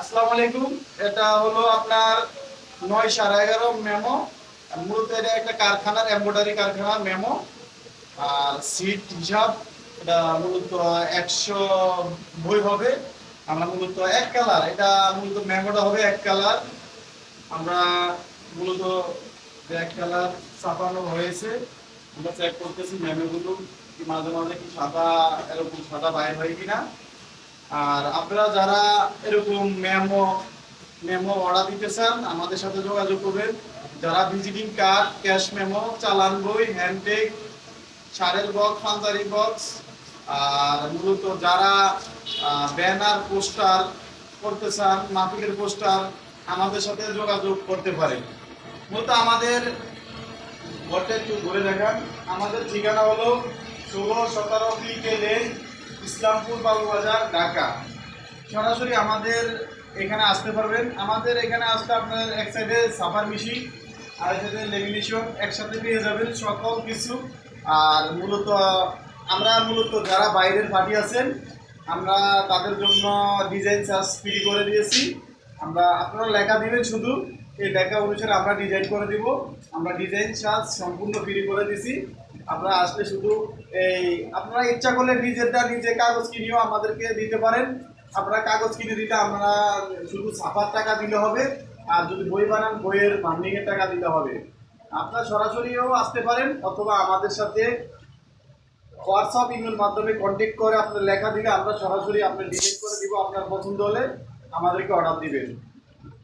আসসালামু আলাইকুম। এটা হলো আপনার নয় সাড়ে এগারো মেমো। মূলত এটা একটা কারখানার এম্ব্রয়ডারি কারখানার মেমো। আর সিট, হিসাব, এটা মূলত একশো বই হবে। আমরা মূলত এক কালার। এটা মূলত মেমোটা হবে এক কালার। আমরা মূলত এক কালার ছাপানো হয়েছে। আমরা চেক করতেছি মেমোগুলো কি মাঝে মাঝে কি সাদা এরকম সাদা বাইর হয় কিনা। আর আপনারা যারা এরকম মেমো মেমো অর্ডার দিতে চান, আমাদের সাথে যোগাযোগ করবেন। যারা ভিজিটিং কার্ড, ক্যাশ মেমো, চালান বই হ্যান্ডটেক সারের বক্স ফান্তারি বক্স, আর মূলত যারা ব্যানার, পোস্টার করতে চান মাফিকের পোস্টার, আমাদের সাথে যোগাযোগ করতে পারেন। মূলত আমাদের ঘরটা একটু ঘুরে দেখান। আমাদের ঠিকানা হলো ষোলো সতেরো পিকে লেন ইসলামপুর বাবুবাজার, ঢাকা। সরাসরি আমাদের এখানে আসতে পারবেন। আমাদের এখানে আসলে আপনার এক সাইডে সাফার মেশিন আর এক সাইডে লেমিনেশন। একসাথে পেয়ে যাবেন সকল কিছু। আর মূলত, আমরা মূলত যারা বাইরের পার্টি আছেন, আমরা তাদের জন্য ডিজাইন চার্জ ফ্রি করে দিয়েছি। আমরা, আপনারা লেখা দিবেন শুধু। এই লেখা অনুসারে আমরা ডিজাইন করে দিব। আমরা ডিজাইন সাজ সম্পূর্ণ ফ্রি করে দিছি। আপনারা আসলে শুধু এই, আপনারা ইচ্ছা করলে নিজেরটা নিজে কাগজ কিনেও আমাদেরকে দিতে পারেন। আপনারা কাগজ কিনে দিলে আমরা শুধু ছাপার টাকা দিলে হবে, আর যদি বই বানান, বইয়ের বান্ডিং এর টাকা দিতে হবে। আপনারা সরাসরিও আসতে পারেন, অথবা আমাদের সাথে হোয়াটসঅ্যাপ ইমেল মাধ্যমে কন্ট্যাক্ট করে আপনার লেখা দিলে আমরা সরাসরি আপনার ডিজাইন করে দিব, আপনার পছন্দ হলে আমাদেরকে অর্ডার দিবেন।